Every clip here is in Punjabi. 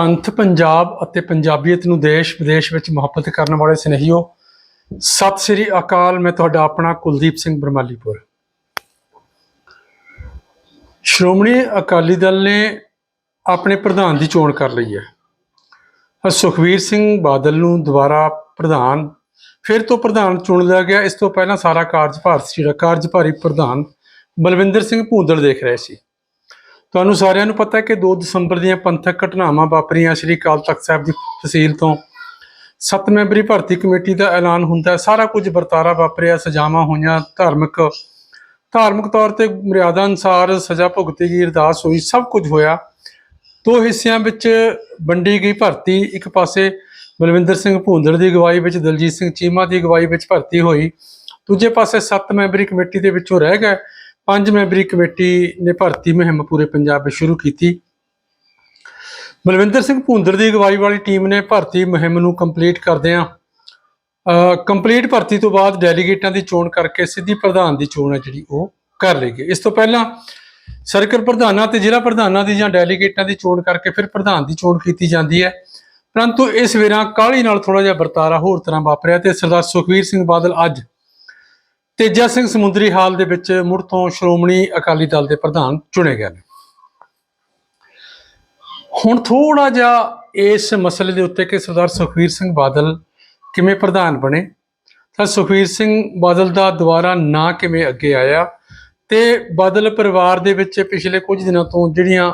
ਪੰਥ ਪੰਜਾਬ ਅਤੇ ਪੰਜਾਬੀਅਤ ਨੂੰ ਦੇਸ਼ ਵਿਦੇਸ਼ ਵਿੱਚ ਮੁਹੱਬਤ ਕਰਨ ਵਾਲੇ ਸਨੇਹੀਓ, ਸਤਿ ਸ੍ਰੀ ਅਕਾਲ, ਮੈਂ ਤੁਹਾਡਾ ਆਪਣਾ ਕੁਲਦੀਪ ਸਿੰਘ ਬਰਮਾਲੀਪੁਰ। ਸ਼੍ਰੋਮਣੀ ਅਕਾਲੀ ਦਲ ਨੇ ਆਪਣੇ ਪ੍ਰਧਾਨ ਦੀ ਚੋਣ ਕਰ ਲਈ ਹੈ। ਅਹ ਸੁਖਵੀਰ ਸਿੰਘ ਬਾਦਲ ਨੂੰ ਦੁਬਾਰਾ ਪ੍ਰਧਾਨ, ਫਿਰ ਤੋਂ ਪ੍ਰਧਾਨ ਚੁਣ ਲਿਆ ਗਿਆ। ਇਸ ਤੋਂ ਪਹਿਲਾਂ ਸਾਰਾ ਕਾਰਜਭਾਰ ਸੀ ਜਿਹੜਾ, ਕਾਰਜਭਾਰੀ ਪ੍ਰਧਾਨ ਬਲਵਿੰਦਰ ਸਿੰਘ ਭੂੰਦੜ ਦੇਖ ਰਹੇ ਸੀ। ਤੁਹਾਨੂੰ ਸਾਰਿਆਂ ਨੂੰ ਪਤਾ ਹੈ ਕਿ 2 ਦਸੰਬਰ ਦੀਆਂ ਪੰਥਕ ਘਟਨਾਵਾਂ ਵਾਪਰੀਆਂ ਸ੍ਰੀ ਅਕਾਲ ਤਖਤ ਸਾਹਿਬ ਦੀ ਤਹਿਸੀਲ ਤੋਂ। ਸੱਤ ਮੈਂਬਰੀ ਭਰਤੀ ਕਮੇਟੀ ਦਾ ਐਲਾਨ ਹੁੰਦਾ ਸਾਰਾ ਕੁਝ ਵਰਤਾਰਾ ਵਾਪਰਿਆ, ਸਜ਼ਾਵਾਂ ਹੋਈਆਂ, ਧਾਰਮਿਕ ਧਾਰਮਿਕ ਤੌਰ ਤੇ ਮਰਿਆਦਾ ਅਨੁਸਾਰ ਸਜ਼ਾ ਭੁਗਤੀ ਗਈ, ਅਰਦਾਸ ਹੋਈ, ਸਭ ਕੁਝ ਹੋਇਆ। ਦੋ ਹਿੱਸਿਆਂ ਵਿੱਚ ਵੰਡੀ ਗਈ ਭਰਤੀ। ਇੱਕ ਪਾਸੇ ਬਲਵਿੰਦਰ ਸਿੰਘ ਭੂੰਦੜ ਦੀ ਅਗਵਾਈ ਵਿੱਚ, ਦਲਜੀਤ ਸਿੰਘ ਚੀਮਾ ਦੀ ਅਗਵਾਈ ਵਿੱਚ ਭਰਤੀ ਹੋਈ। ਦੂਜੇ ਪਾਸੇ ਸੱਤ ਮੈਂਬਰੀ ਕਮੇਟੀ ਦੇ ਵਿੱਚੋਂ ਰਹਿ ਗਏ। ਪੰਜ ਮੈਂਬਰੀ ਕਮੇਟੀ ਨੇ ਭਰਤੀ ਮੁਹਿੰਮ ਪੂਰੇ ਪੰਜਾਬ ਵਿੱਚ ਸ਼ੁਰੂ ਕੀਤੀ। ਬਲਵਿੰਦਰ ਸਿੰਘ ਭੂੰਦੜ ਦੀ ਅਗਵਾਈ ਵਾਲੀ ਟੀਮ ਨੇ ਭਰਤੀ ਮੁਹਿੰਮ ਨੂੰ ਕੰਪਲੀਟ ਕਰਦਿਆਂ ਕੰਪਲੀਟ ਭਰਤੀ ਤੋਂ ਬਾਅਦ ਡੈਲੀਗੇਟਾਂ ਦੀ ਚੋਣ ਕਰਕੇ ਸਿੱਧੀ ਪ੍ਰਧਾਨ ਦੀ ਚੋਣ ਹੈ ਜਿਹੜੀ ਉਹ ਕਰ ਲਈ ਗਈ। ਇਸ ਤੋਂ ਪਹਿਲਾਂ ਸਰਕਲ ਪ੍ਰਧਾਨਾਂ ਤੇ ਜ਼ਿਲ੍ਹਾ ਪ੍ਰਧਾਨਾਂ ਦੀ ਜਾਂ ਡੈਲੀਗੇਟਾਂ ਦੀ ਚੋਣ ਕਰਕੇ ਫਿਰ ਪ੍ਰਧਾਨ ਦੀ ਚੋਣ ਕੀਤੀ ਜਾਂਦੀ ਹੈ। ਪਰੰਤੂ ਇਸ ਵੇਰਾਂ ਕਾਹਲੀ ਨਾਲ ਥੋੜਾ ਜਿਹਾ ਵਰਤਾਰਾ ਹੋਰ ਤਰ੍ਹਾਂ ਵਾਪਰਿਆ ਤੇ ਸਰਦਾਰ ਸੁਖਵੀਰ ਸਿੰਘ ਬਾਦਲ ਅੱਜ ਤੇਜਾ ਸਿੰਘ ਸਮੁੰਦਰੀ ਹਾਲ ਦੇ ਵਿੱਚ ਮੁੜ ਤੋਂ ਸ਼੍ਰੋਮਣੀ ਅਕਾਲੀ ਦਲ ਦੇ ਪ੍ਰਧਾਨ ਚੁਣੇ ਗਏ ਨੇ। ਹੁਣ ਥੋੜਾ ਜਿਹਾ ਇਸ ਮਸਲੇ ਦੇ ਉੱਤੇ ਕਿ ਸਰਦਾਰ ਸੁਖਵੀਰ ਸਿੰਘ ਬਾਦਲ ਕਿਵੇਂ ਪ੍ਰਧਾਨ ਬਣੇ, ਤਾਂ ਸੁਖਵੀਰ ਸਿੰਘ ਬਾਦਲ ਦਾ ਦੁਬਾਰਾ ਨਾਂ ਕਿਵੇਂ ਅੱਗੇ ਆਇਆ ਤੇ ਬਾਦਲ ਪਰਿਵਾਰ ਦੇ ਵਿੱਚ ਪਿਛਲੇ ਕੁਝ ਦਿਨਾਂ ਤੋਂ ਜਿਹੜੀਆਂ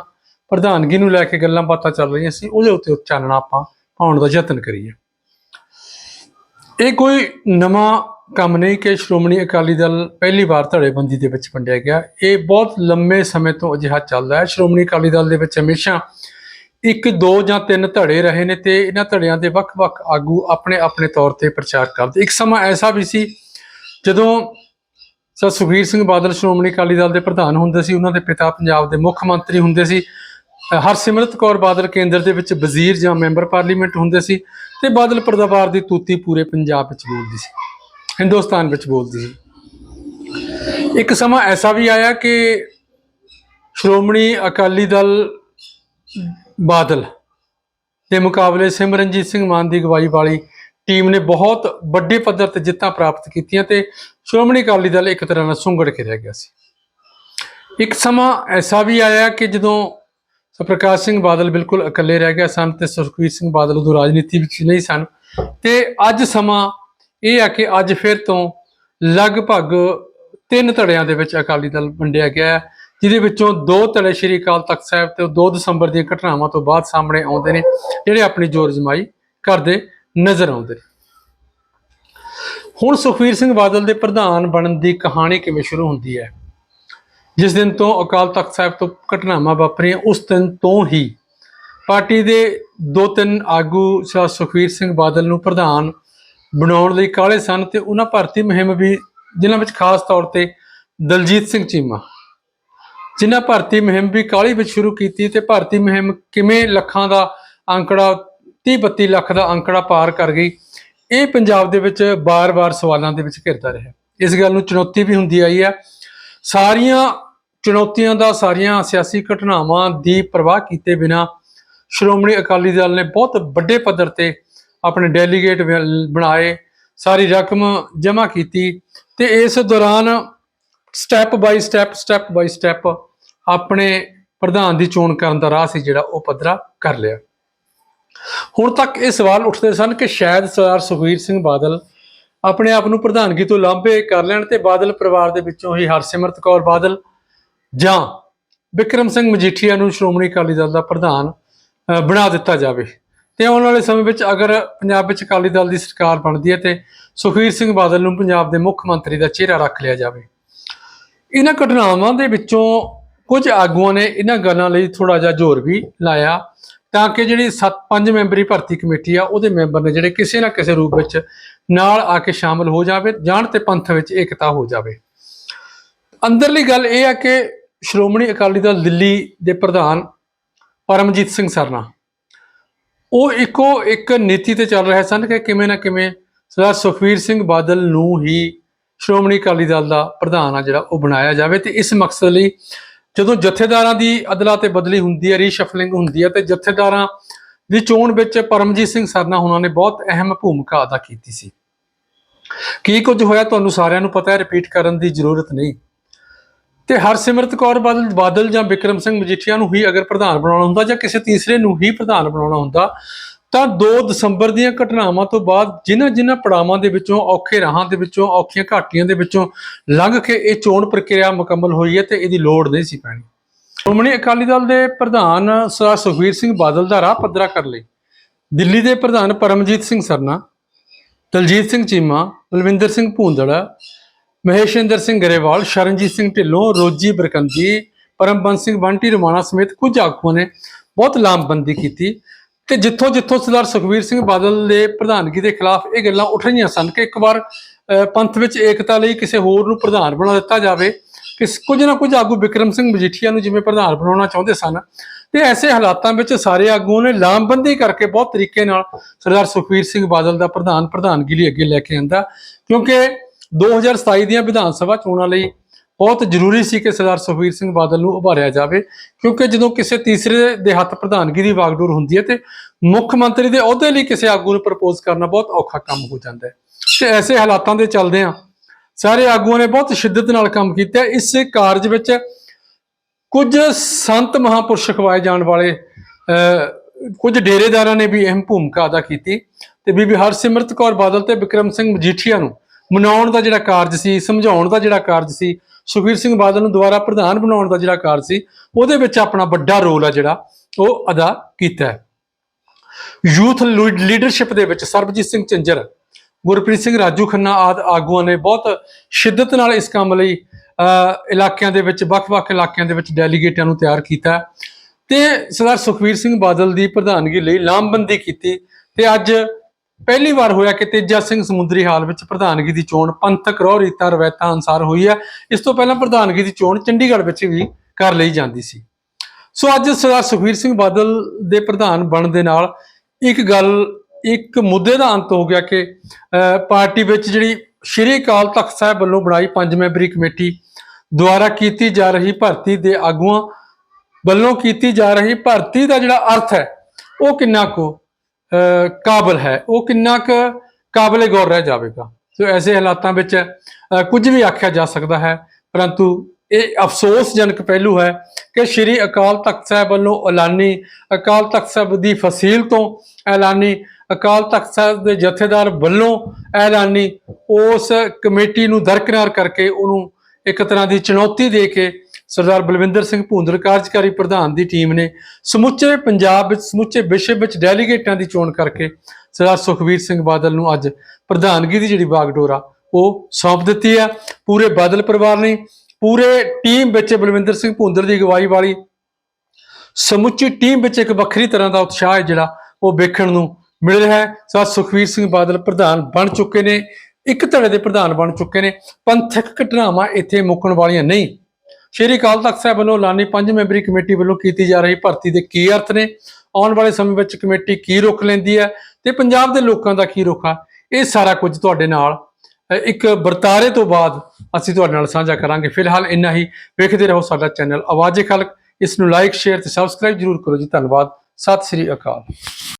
ਪ੍ਰਧਾਨਗੀ ਨੂੰ ਲੈ ਕੇ ਗੱਲਾਂ ਬਾਤਾਂ ਚੱਲ ਰਹੀਆਂ ਸੀ, ਉਹਦੇ ਉੱਤੇ ਚਾਨਣਾ ਆਪਾਂ ਪਾਉਣ ਦਾ ਯਤਨ ਕਰੀਏ। ਇਹ ਕੋਈ ਨਵਾਂ ਕੰਮ ਨਹੀਂ ਕਿ ਸ਼੍ਰੋਮਣੀ ਅਕਾਲੀ ਦਲ ਪਹਿਲੀ ਵਾਰ ਧੜੇਬੰਦੀ ਦੇ ਵਿੱਚ ਵੰਡਿਆ ਗਿਆ। ਇਹ ਬਹੁਤ ਲੰਮੇ ਸਮੇਂ ਤੋਂ ਅਜਿਹਾ ਚੱਲਦਾ ਹੈ। ਸ਼੍ਰੋਮਣੀ ਅਕਾਲੀ ਦਲ ਦੇ ਵਿੱਚ ਹਮੇਸ਼ਾ ਇੱਕ, ਦੋ ਜਾਂ ਤਿੰਨ ਧੜੇ ਰਹੇ ਨੇ ਤੇ ਇਹਨਾਂ ਧੜਿਆਂ ਦੇ ਵੱਖ-ਵੱਖ ਆਗੂ ਆਪਣੇ ਆਪਣੇ ਤੌਰ ਤੇ ਪ੍ਰਚਾਰ ਕਰਦੇ। ਇੱਕ ਸਮਾਂ ਐਸਾ ਵੀ ਸੀ ਜਦੋਂ ਸਰ ਸੁਖਬੀਰ ਸਿੰਘ ਬਾਦਲ ਸ਼੍ਰੋਮਣੀ ਅਕਾਲੀ ਦਲ ਦੇ ਪ੍ਰਧਾਨ ਹੁੰਦੇ ਸੀ, ਉਹਨਾਂ ਦੇ ਪਿਤਾ ਪੰਜਾਬ ਦੇ ਮੁੱਖ ਮੰਤਰੀ ਹੁੰਦੇ ਸੀ, ਹਰਸਿਮਰਤ ਕੌਰ ਬਾਦਲ ਕੇਂਦਰ ਦੇ ਵਿੱਚ ਵਜ਼ੀਰ ਜਾਂ ਮੈਂਬਰ ਪਾਰਲੀਮੈਂਟ ਹੁੰਦੇ ਸੀ ਤੇ ਬਾਦਲ ਪਰਿਵਾਰ ਦੀ ਤੂਤੀ ਪੂਰੇ ਪੰਜਾਬ ਵਿੱਚ ਬੋਲਦੀ ਸੀ। ਹਿੰਦੁਸਤਾਨ ਵਿੱਚ ਬੋਲਦੀ ਸੀ। ਇੱਕ ਸਮਾਂ ਐਸਾ ਵੀ ਆਇਆ ਕਿ ਸ਼੍ਰੋਮਣੀ ਅਕਾਲੀ ਦਲ ਬਾਦਲ ਦੇ ਮੁਕਾਬਲੇ ਸਿਮਰਨਜੀਤ ਸਿੰਘ ਮਾਨ ਦੀ ਅਗਵਾਈ ਵਾਲੀ ਟੀਮ ਨੇ ਬਹੁਤ ਵੱਡੇ ਪੱਧਰ ਤੇ ਜਿੱਤਾਂ ਪ੍ਰਾਪਤ ਕੀਤੀਆਂ ਤੇ ਸ਼੍ਰੋਮਣੀ ਅਕਾਲੀ ਦਲ ਇੱਕ ਤਰ੍ਹਾਂ ਨਾਲ ਸੁੰਗੜ ਕੇ ਰਹਿ ਗਿਆ ਸੀ। ਇੱਕ ਸਮਾਂ ਐਸਾ ਵੀ ਆਇਆ ਕਿ ਜਦੋਂ ਸੁਪ੍ਰਕਾਸ਼ ਸਿੰਘ ਬਾਦਲ ਬਿਲਕੁਲ ਇਕੱਲੇ ਰਹਿ ਗਿਆ ਸਨ ਤੇ ਸੁਖਬੀਰ ਸਿੰਘ ਬਾਦਲ ਉਦੋਂ ਰਾਜਨੀਤੀ ਵਿੱਚ ਨਹੀਂ ਸਨ ਤੇ ਅੱਜ ਸਮਾਂ ਇਹ ਆ ਕਿ ਅੱਜ ਫਿਰ ਤੋਂ ਲਗਭਗ ਤਿੰਨ ਧੜਿਆਂ ਦੇ ਵਿੱਚ ਅਕਾਲੀ ਦਲ ਵੰਡਿਆ ਗਿਆ ਹੈ, ਜਿਹਦੇ ਵਿੱਚੋਂ ਦੋ ਧੜੇ ਸ਼੍ਰੀ ਅਕਾਲ ਤਖਤ ਸਾਹਿਬ ਤੇ 2 ਦਸੰਬਰ ਦੀਆਂ ਘਟਨਾਵਾਂ ਤੋਂ ਬਾਅਦ ਸਾਹਮਣੇ ਆਉਂਦੇ ਨੇ, ਜਿਹੜੇ ਆਪਣੀ ਜ਼ੋਰ ਜਮਾਈ ਕਰਦੇ ਨਜ਼ਰ ਆਉਂਦੇ ਨੇ। ਹੁਣ ਸੁਖਵੀਰ ਸਿੰਘ ਬਾਦਲ ਦੇ ਪ੍ਰਧਾਨ ਬਣਨ ਦੀ ਕਹਾਣੀ ਕਿਵੇਂ ਸ਼ੁਰੂ ਹੁੰਦੀ ਹੈ? ਜਿਸ ਦਿਨ ਤੋਂ ਅਕਾਲ ਤਖਤ ਸਾਹਿਬ ਤੋਂ ਘਟਨਾਵਾਂ ਵਾਪਰੀਆਂ, ਉਸ ਦਿਨ ਤੋਂ ਹੀ ਪਾਰਟੀ ਦੇ ਦੋ ਤਿੰਨ ਆਗੂ ਸਾ ਸੁਖਵੀਰ ਸਿੰਘ ਬਾਦਲ ਨੂੰ ਪ੍ਰਧਾਨ ਬਣਾਉਣ ਲਈ ਕਾਲੇ ਸਨ ਤੇ ਉਹਨਾਂ ਭਰਤੀ ਮੁਹਿੰਮ ਵੀ ਜਿਨ੍ਹਾਂ ਵਿੱਚ ਖਾਸ ਤੌਰ ਤੇ ਦਲਜੀਤ ਸਿੰਘ ਚੀਮਾ। ਜਿਨ੍ਹਾਂ ਭਰਤੀ ਮੁਹਿੰਮ ਵੀ ਕਾਲੀ ਵਿੱਚ ਸ਼ੁਰੂ ਕੀਤੀ ਤੇ ਭਰਤੀ ਮੁਹਿੰਮ ਕਿਵੇਂ ਲੱਖਾਂ ਦਾ ਅੰਕੜਾ 30 32 ਲੱਖ ਦਾ ਅੰਕੜਾ ਪਾਰ ਕਰ ਗਈ, ਇਹ ਪੰਜਾਬ ਦੇ ਵਿੱਚ ਬਾਰ-ਬਾਰ ਸਵਾਲਾਂ ਦੇ ਵਿੱਚ ਘਿਰਦਾ ਰਿਹਾ। ਇਸ ਗੱਲ ਨੂੰ ਚੁਣੌਤੀ ਵੀ ਹੁੰਦੀ ਆਈ ਹੈ। ਸਾਰੀਆਂ ਚੁਣੌਤੀਆਂ ਦਾ, ਸਾਰੀਆਂ ਸਿਆਸੀ ਘਟਨਾਵਾਂ ਦੀ ਪਰਵਾਹ ਕੀਤੇ ਬਿਨਾ ਸ਼੍ਰੋਮਣੀ ਅਕਾਲੀ ਦਲ ਨੇ ਬਹੁਤ ਵੱਡੇ ਪੱਧਰ ਤੇ ਆਪਣੇ ਡੈਲੀਗੇਟ ਬਣਾਏ, ਸਾਰੀ ਰਕਮ ਜਮ੍ਹਾਂ ਕੀਤੀ ਤੇ ਇਸ ਦੌਰਾਨ step by step step by step ਆਪਣੇ ਪ੍ਰਧਾਨ ਦੀ ਚੋਣ ਕਰਨ ਦਾ ਰਾਹ ਸੀ ਜਿਹੜਾ ਉਹ ਪੱਧਰਾ ਕਰ ਲਿਆ। ਹੁਣ ਤੱਕ ਇਹ ਸਵਾਲ ਉੱਠਦੇ ਸਨ ਕਿ ਸ਼ਾਇਦ ਸਰਦਾਰ ਸੁਖਵੀਰ ਸਿੰਘ ਬਾਦਲ ਆਪਣੇ ਆਪ ਨੂੰ ਪ੍ਰਧਾਨਗੀ ਤੋਂ ਲਾਂਭੇ ਕਰ ਲੈਣ ਤੇ ਬਾਦਲ ਪਰਿਵਾਰ ਦੇ ਵਿੱਚੋਂ ਹੀ ਹਰਸਿਮਰਤ ਕੌਰ ਬਾਦਲ ਜਾਂ ਵਿਕਰਮ ਸਿੰਘ ਮਜੀਠੀਆ ਨੂੰ ਸ਼੍ਰੋਮਣੀ ਅਕਾਲੀ ਦਲ ਦਾ ਪ੍ਰਧਾਨ ਬਣਾ ਦਿੱਤਾ ਜਾਵੇ। ਤੇ ਆਉਣ ਵਾਲੇ ਸਮੇਂ ਵਿੱਚ ਅਗਰ ਪੰਜਾਬ ਵਿੱਚ ਅਕਾਲੀ ਦਲ ਦੀ ਸਰਕਾਰ ਬਣਦੀ ਹੈ ਤੇ ਸੁਖਵੀਰ ਸਿੰਘ ਬਾਦਲ ਨੂੰ ਪੰਜਾਬ ਦੇ ਮੁੱਖ ਮੰਤਰੀ ਦਾ ਚਿਹਰਾ ਰੱਖ ਲਿਆ ਜਾਵੇ। ਇਹਨਾਂ ਘਟਨਾਵਾਂ ਦੇ ਵਿੱਚੋਂ ਕੁਝ ਆਗੂਆਂ ਨੇ ਇਹਨਾਂ ਗੱਲਾਂ ਲਈ ਥੋੜਾ ਜਿਹਾ ਜ਼ੋਰ ਵੀ ਲਾਇਆ ਤਾਂ ਕਿ ਜਿਹੜੀ 7 5 ਮੈਂਬਰੀ ਭਰਤੀ ਕਮੇਟੀ ਆ, ਉਹਦੇ ਮੈਂਬਰ ਨੇ ਜਿਹੜੇ ਕਿਸੇ ਨਾ ਕਿਸੇ ਰੂਪ ਵਿੱਚ ਨਾਲ ਆ ਕੇ ਸ਼ਾਮਲ ਹੋ ਜਾਵੇ, ਜਾਣ ਤੇ ਪੰਥ ਵਿੱਚ ਏਕਤਾ ਹੋ ਜਾਵੇ। ਅੰਦਰਲੀ ਗੱਲ ਇਹ ਆ ਕਿ ਸ਼੍ਰੋਮਣੀ ਅਕਾਲੀ ਦਲ ਦਿੱਲੀ ਦੇ ਪ੍ਰਧਾਨ ਪਰਮਜੀਤ ਸਿੰਘ ਸਰਨਾ ਉਹ ਇੱਕੋ ਇੱਕ ਨੀਤੀ ਤੇ ਚੱਲ ਰਹੇ ਸਨ ਕਿ ਕਿਵੇਂ ਨਾ ਕਿਵੇਂ ਸਰਦਾਰ ਸੁਖਵੀਰ ਸਿੰਘ ਬਾਦਲ ਨੂੰ ਹੀ ਸ਼੍ਰੋਮਣੀ ਅਕਾਲੀ ਦਲ ਦਾ ਪ੍ਰਧਾਨ ਆ ਜਿਹੜਾ ਉਹ ਬਣਾਇਆ ਜਾਵੇ ਤੇ ਇਸ ਮਕਸਦ ਲਈ ਜਦੋਂ ਜਥੇਦਾਰਾਂ ਦੀ ਅਦਲਾ ਤੇ ਬਦਲੀ ਹੁੰਦੀ ਹੈ ਰੀਸ਼ਫਲਿੰਗ ਹੁੰਦੀ ਹੈ ਤੇ ਜਥੇਦਾਰਾਂ ਦੀ ਚੋਣ ਵਿੱਚ ਪਰਮਜੀਤ ਸਿੰਘ ਸਰਨਾ ਉਹਨਾਂ ਨੇ ਬਹੁਤ ਅਹਿਮ ਭੂਮਿਕਾ ਅਦਾ ਕੀਤੀ ਸੀ। ਕੀ ਕੁਝ ਹੋਇਆ ਤੁਹਾਨੂੰ ਸਾਰਿਆਂ ਨੂੰ ਪਤਾ ਹੈ ਰਿਪੀਟ ਕਰਨ ਦੀ ਜ਼ਰੂਰਤ ਨਹੀਂ। ਤੇ ਹਰਸਿਮਰਤ ਕੌਰ ਬਾਦਲ ਬਾਦਲ ਜਾਂ ਵਿਕਰਮ ਸਿੰਘ ਮਜੀਠੀਆ ਨੂੰ ਹੀ ਅਗਰ ਪ੍ਰਧਾਨ ਬਣਾਉਣਾ ਹੁੰਦਾ ਜਾਂ ਕਿਸੇ ਤੀਸਰੇ ਨੂੰ ਹੀ ਪ੍ਰਧਾਨ ਬਣਾਉਣਾ ਹੁੰਦਾ, ਤਾਂ 2 ਦਸੰਬਰ ਦੀਆਂ ਘਟਨਾਵਾਂ ਤੋਂ ਬਾਅਦ ਜਿਨ੍ਹਾਂ ਜਿਨ੍ਹਾਂ ਪੜਾਵਾਂ ਦੇ ਵਿੱਚੋਂ, ਔਖੇ ਰਾਹਾਂ ਦੇ ਵਿੱਚੋਂ, ਔਖੀਆਂ ਘਾਟੀਆਂ ਦੇ ਵਿੱਚੋਂ ਲੰਘ ਕੇ ਇਹ ਚੋਣ ਪ੍ਰਕਿਰਿਆ ਮੁਕੰਮਲ ਹੋਈ ਹੈ ਤੇ ਇਹਦੀ ਲੋੜ ਨਹੀਂ ਸੀ ਪੈਣੀ। ਸ਼੍ਰੋਮਣੀ ਅਕਾਲੀ ਦਲ ਦੇ ਪ੍ਰਧਾਨ ਸਰਦਾਰ ਸੁਖਬੀਰ ਸਿੰਘ ਬਾਦਲ ਦਾ ਰਾਹ ਪੱਧਰਾ ਕਰ ਲਈ। ਦਿੱਲੀ ਦੇ ਪ੍ਰਧਾਨ ਪਰਮਜੀਤ ਸਿੰਘ ਸਰਨਾ, ਦਲਜੀਤ ਸਿੰਘ ਚੀਮਾ, ਬਲਵਿੰਦਰ ਸਿੰਘ ਭੂੰਦੜਾ ਮਹੇਸ਼ਿੰਦਰ ਸਿੰਘ ਗਰੇਵਾਲ, ਸ਼ਰਨਜੀਤ ਸਿੰਘ ਢਿੱਲੋਂ, ਰੋਜੀ ਬਰਕੰਦੀ, ਪਰਮਬੰਸ ਸਿੰਘ ਬੰਟੀ, ਰਮਾਣਾ ਸਮੇਤ ਕੁਝ ਆਗੂਆਂ ਨੇ ਬਹੁਤ ਲਾਮਬੰਦੀ ਕੀਤੀ। ਤੇ ਜਿੱਥੋਂ ਜਿੱਥੋਂ ਸਰਦਾਰ ਸੁਖਬੀਰ ਸਿੰਘ ਬਾਦਲ ਦੇ ਪ੍ਰਧਾਨਗੀ ਦੇ ਖਿਲਾਫ ਇਹ ਗੱਲਾਂ ਉੱਠ ਰਹੀਆਂ ਸਨ ਕਿ ਇੱਕ ਵਾਰ ਪੰਥ ਵਿੱਚ ਏਕਤਾ ਲਈ ਕਿਸੇ ਹੋਰ ਨੂੰ ਪ੍ਰਧਾਨ ਬਣਾ ਦਿੱਤਾ ਜਾਵੇ ਕਿ ਕੁਝ ਨਾ ਕੁਝ ਆਗੂ ਵਿਕਰਮ ਸਿੰਘ ਮਜੀਠੀਆ ਨੂੰ ਜਿਵੇਂ ਪ੍ਰਧਾਨ ਬਣਾਉਣਾ ਚਾਹੁੰਦੇ ਸਨ। ਤੇ ਐਸੇ ਹਾਲਾਤਾਂ ਵਿੱਚ ਸਾਰੇ ਆਗੂਆਂ ਨੇ ਲਾਮਬੰਦੀ ਕਰਕੇ ਬਹੁਤ ਤਰੀਕੇ ਨਾਲ ਸਰਦਾਰ ਸੁਖਬੀਰ ਸਿੰਘ ਬਾਦਲ ਦਾ ਪ੍ਰਧਾਨ ਪ੍ਰਧਾਨਗੀ ਲਈ ਅੱਗੇ ਲੈ ਕੇ ਆਂਦਾ, ਕਿਉਂਕਿ 2027 ਦੀਆਂ ਵਿਧਾਨ ਸਭਾ ਚੋਣਾਂ ਲਈ ਬਹੁਤ ਜ਼ਰੂਰੀ ਸੀ ਕਿ ਸਰਦਾਰ ਸੁਖਬੀਰ ਸਿੰਘ ਬਾਦਲ ਨੂੰ ਉਭਾਰਿਆ ਜਾਵੇ ਕਿਉਂਕਿ ਜਦੋਂ ਕਿਸੇ ਤੀਸਰੇ ਦੇ ਹੱਥ ਪ੍ਰਧਾਨਗੀ ਦੀ ਵਾਗਡੋਰ ਹੁੰਦੀ ਹੈ ਤੇ ਮੁੱਖ ਮੰਤਰੀ ਦੇ ਅਹੁਦੇ ਲਈ ਕਿਸੇ ਆਗੂ ਨੂੰ ਪ੍ਰਪੋਜ਼ ਕਰਨਾ ਬਹੁਤ ਔਖਾ ਕੰਮ ਹੋ ਜਾਂਦਾ ਹੈ। ਤੇ ਐਸੇ ਹਾਲਾਤਾਂ ਦੇ ਚੱਲਦਿਆਂ ਸਾਰੇ ਆਗੂਆਂ ਨੇ ਬਹੁਤ ਸ਼ਿੱਦਤ ਨਾਲ ਕੰਮ ਕੀਤਾ ਇਸ ਕਾਰਜ ਵਿੱਚ ਕੁਝ ਸੰਤ ਮਹਾਪੁਰਸ਼ ਖਵਾਏ ਜਾਣ ਵਾਲੇ ਅਹ, ਕੁਝ ਡੇਰੇਦਾਰਾਂ ਨੇ ਵੀ ਅਹਿਮ ਭੂਮਿਕਾ ਅਦਾ ਕੀਤੀ। ਤੇ ਬੀਬੀ ਹਰਸਿਮਰਤ ਕੌਰ ਬਾਦਲ ਤੇ ਵਿਕਰਮ ਸਿੰਘ ਮਜੀਠੀਆ ਨੂੰ ਮਨਾਉਣ ਦਾ ਜਿਹੜਾ ਕਾਰਜ ਸੀ ਸਮਝਾਉਣ ਦਾ ਜਿਹੜਾ ਕਾਰਜ ਸੀ ਸੁਖਬੀਰ ਸਿੰਘ ਬਾਦਲ ਨੂੰ ਦੁਬਾਰਾ ਪ੍ਰਧਾਨ ਬਣਾਉਣ ਦਾ ਜਿਹੜਾ ਕਾਰਜ ਸੀ ਉਹਦੇ ਵਿੱਚ ਆਪਣਾ ਵੱਡਾ ਰੋਲ ਆ ਜਿਹੜਾ ਉਹ ਅਦਾ ਕੀਤਾ ਹੈ। ਯੂਥ ਲੀਡਰਸ਼ਿਪ ਦੇ ਵਿੱਚ ਸਰਬਜੀਤ ਸਿੰਘ ਚੰਜਰ ਗੁਰਪ੍ਰੀਤ ਸਿੰਘ ਰਾਜੂ ਖੰਨਾ ਆਦ ਆਗੂਆਂ ਨੇ ਬਹੁਤ ਸ਼ਿੱਦਤ ਨਾਲ ਇਸ ਕੰਮ ਲਈ ਅਹ, ਇਲਾਕਿਆਂ ਦੇ ਵਿੱਚ ਵੱਖ-ਵੱਖ ਇਲਾਕਿਆਂ ਦੇ ਵਿੱਚ ਡੈਲੀਗੇਟਾਂ ਨੂੰ ਤਿਆਰ ਕੀਤਾ ਤੇ ਸਰਦਾਰ ਸੁਖਬੀਰ ਸਿੰਘ ਬਾਦਲ ਦੀ ਪ੍ਰਧਾਨਗੀ ਲਈ ਲਾਮਬੰਦੀ ਕੀਤੀ ਤੇ ਅੱਜ ਪਹਿਲੀ ਵਾਰ ਹੋਇਆ ਕਿ ਤੇਜਾ ਸਿੰਘ ਸਮੁੰਦਰੀ ਹਾਲ ਵਿੱਚ ਪ੍ਰਧਾਨਗੀ ਦੀ ਚੋਣ ਪੰਥਕ ਰੋਹ ਰੀਤਾਂ ਰਵਾਇਤਾਂ ਅਨਸਾਰ ਹੋਈ ਹੈ। ਇਸ ਤੋਂ ਪਹਿਲਾਂ ਪ੍ਰਧਾਨਗੀ ਦੀ ਚੋਣ ਚੰਡੀਗੜ੍ਹ ਵਿੱਚ ਵੀ ਕਰ ਲਈ ਜਾਂਦੀ ਸੀ। ਸੋ ਅੱਜ ਸਰਦਾਰ ਸੁਖਬੀਰ ਸਿੰਘ ਬਾਦਲ ਦੇ ਪ੍ਰਧਾਨ ਬਣਨ ਦੇ ਨਾਲ ਇੱਕ ਗੱਲ ਇੱਕ ਮੁੱਦੇ ਦਾ ਅੰਤ ਹੋ ਗਿਆ ਕਿ ਅਹ, ਪਾਰਟੀ ਵਿੱਚ ਜਿਹੜੀ ਸ਼੍ਰੀ ਅਕਾਲ ਤਖਤ ਸਾਹਿਬ ਵੱਲੋਂ ਬਣਾਈ ਪੰਜ ਮੈਂਬਰੀ ਕਮੇਟੀ ਦੁਆਰਾ ਕੀਤੀ ਜਾ ਰਹੀ ਭਰਤੀ ਦੇ ਆਗੂਆਂ ਵੱਲੋਂ ਕੀਤੀ ਜਾ ਰਹੀ ਭਰਤੀ ਦਾ ਜਿਹੜਾ ਅਰਥ ਹੈ ਉਹ ਕਿੰਨਾ ਕੁ ਕਾਬਲ ਹੈ। ਉਹ ਕਿੰਨਾ ਕੁ ਕਾਬਲੇ ਗੌਰ ਰਹਿ ਜਾਵੇਗਾ। ਸੋ ਐਸੇ ਹਾਲਾਤਾਂ ਵਿੱਚ ਕੁਝ ਵੀ ਆਖਿਆ ਜਾ ਸਕਦਾ ਹੈ। ਪਰੰਤੂ ਇਹ ਅਫਸੋਸਜਨਕ ਪਹਿਲੂ ਹੈ ਕਿ ਸ਼੍ਰੀ ਅਕਾਲ ਤਖਤ ਸਾਹਿਬ ਵੱਲੋਂ ਐਲਾਨੀ, ਅਕਾਲ ਤਖਤ ਸਾਹਿਬ ਦੀ ਫਸੀਲ ਤੋਂ ਐਲਾਨੀ, ਅਕਾਲ ਤਖਤ ਸਾਹਿਬ ਦੇ ਜਥੇਦਾਰ ਵੱਲੋਂ ਐਲਾਨੀ, ਉਸ ਕਮੇਟੀ ਨੂੰ ਦਰਕਨਾਰ ਕਰਕੇ ਉਹਨੂੰ ਇੱਕ ਤਰ੍ਹਾਂ ਦੀ ਚੁਣੌਤੀ ਦੇ ਕੇ ਸਰਦਾਰ ਬਲਵਿੰਦਰ ਸਿੰਘ ਭੂੰਦੜ ਕਾਰਜਕਾਰੀ ਪ੍ਰਧਾਨ ਦੀ ਟੀਮ ਨੇ ਸਮੁੱਚੇ ਪੰਜਾਬ ਵਿੱਚ, ਸਮੁੱਚੇ ਵਿਸ਼ਵ ਵਿੱਚ ਡੈਲੀਗੇਟਾਂ ਦੀ ਚੋਣ ਕਰਕੇ ਸਰਦਾਰ ਸੁਖਬੀਰ ਸਿੰਘ ਬਾਦਲ ਨੂੰ ਅੱਜ ਪ੍ਰਧਾਨਗੀ ਦੀ ਜਿਹੜੀ ਬਾਗਡੋਰ ਆ ਉਹ ਸੌਂਪ ਦਿੱਤੀ ਹੈ ਪੂਰੇ ਬਾਦਲ ਪਰਿਵਾਰ ਨੇ, ਪੂਰੇ ਟੀਮ ਵਿੱਚ ਬਲਵਿੰਦਰ ਸਿੰਘ ਭੂੰਦੜ ਦੀ ਅਗਵਾਈ ਵਾਲੀ ਸਮੁੱਚੀ ਟੀਮ ਵਿੱਚ ਇੱਕ ਵੱਖਰੀ ਤਰ੍ਹਾਂ ਦਾ ਉਤਸ਼ਾਹ ਹੈ ਜਿਹੜਾ ਉਹ ਵੇਖਣ ਨੂੰ ਮਿਲ ਰਿਹਾ ਹੈ। ਸੋ ਅੱਜ ਸੁਖਵੀਰ ਸਿੰਘ ਬਾਦਲ ਪ੍ਰਧਾਨ ਬਣ ਚੁੱਕੇ ਨੇ, ਇੱਕ ਧੜੇ ਦੇ ਪ੍ਰਧਾਨ ਬਣ ਚੁੱਕੇ ਨੇ। ਪੰਥਕ ਘਟਨਾਵਾਂ ਇੱਥੇ ਮੁੱਕਣ ਵਾਲੀਆਂ ਨਹੀਂ। ਸ਼੍ਰੀ ਅਕਾਲ ਤਖਤ ਸਾਹਿਬ ਵੱਲੋਂ ਲਾਨੀ ਪੰਜ ਮੈਂਬਰੀ ਕਮੇਟੀ ਵੱਲੋਂ ਕੀਤੀ ਜਾ ਰਹੀ ਭਰਤੀ ਦੇ ਕੀ ਅਰਥ ਨੇ? ਆਉਣ ਵਾਲੇ ਸਮੇਂ ਵਿੱਚ ਕਮੇਟੀ ਕੀ ਰੁਖ ਲੈਂਦੀ ਹੈ ਤੇ ਪੰਜਾਬ ਦੇ ਲੋਕਾਂ ਦਾ ਕੀ ਰੁਖ ਆ? ਇਹ ਸਾਰਾ ਕੁਝ ਤੁਹਾਡੇ ਨਾਲ। ਇੱਕ ਵਰਤਾਰੇ ਤੋਂ ਬਾਅਦ ਅਸੀਂ ਤੁਹਾਡੇ ਨਾਲ ਸਾਂਝਾ ਕਰਾਂਗੇ। ਫਿਲਹਾਲ ਇੰਨਾ ਹੀ। ਵੇਖਦੇ ਰਹੋ ਸਾਡਾ ਚੈਨਲ ਆਵਾਜ਼ੇ ਖਲਕ। ਇਸ ਨੂੰ ਲਾਈਕ ਸ਼ੇਅਰ ਤੇ ਸਬਸਕ੍ਰਾਈਬ ਜਰੂਰ ਕਰੋ ਜੀ। ਧੰਨਵਾਦ। ਸਤਿ ਸ੍ਰੀ ਅਕਾਲ।